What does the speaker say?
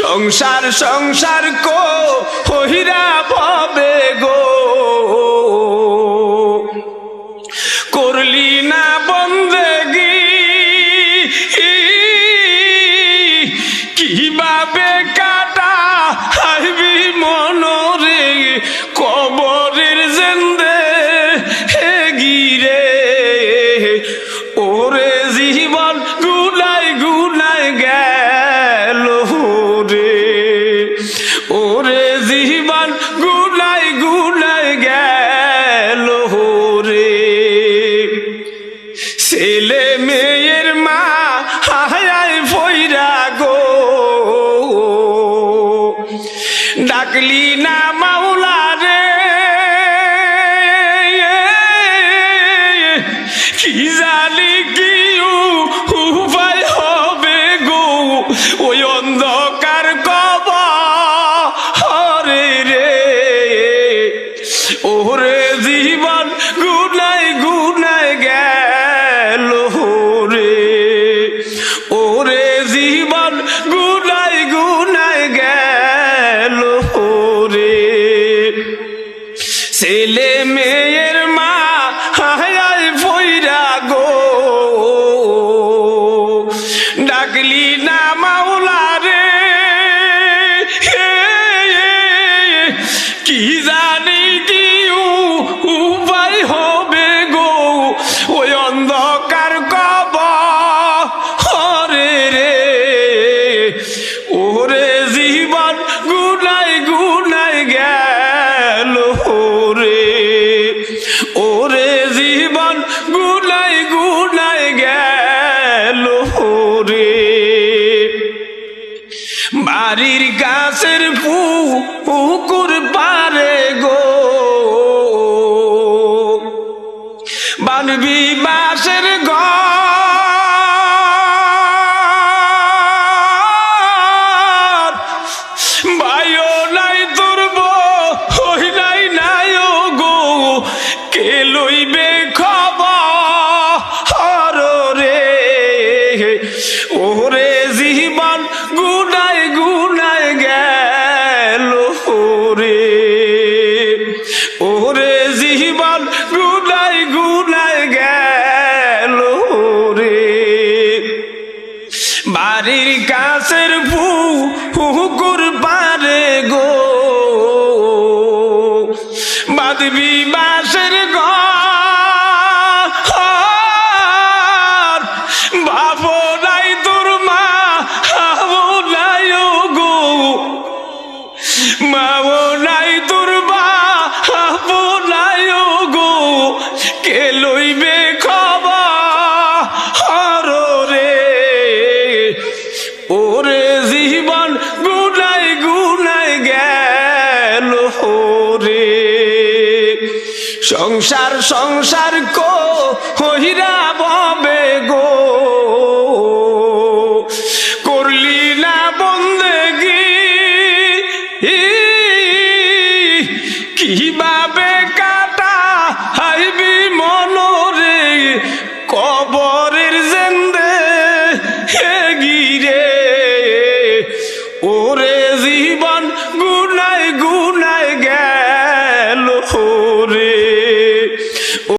সংসার সংসার কো হইরা ভবে গো। করলি না বন্দেগি কীভাবে ছেলে মেয়ের মা, হায় ফইরা গো। ডাকলি না মাওলা রে। কি জানি কি উপায় হবে গো। ওই অন্ধকার কব হরে রে। ওরে জীবন গুনাই গুনাই ছেলে মেয়ের মা হায় ভৈরা গো ডাকলি না মাওলা রে কি জানি বাড়ির গাছের পুকুর পারে গো। বানবি রে ওরে জীবন গুলাই গুলাই গেল রে। বাড়ির কাছের ভু হুকুর পারে গো। বাদবি মাও নাই তোর বা হাবো নাই গো কে লইবে খবর রে, ওরে জীবন গুনাই গুনাই গেল সংসার সংসার কো ওরে জীবন গুনায় গুনায় গে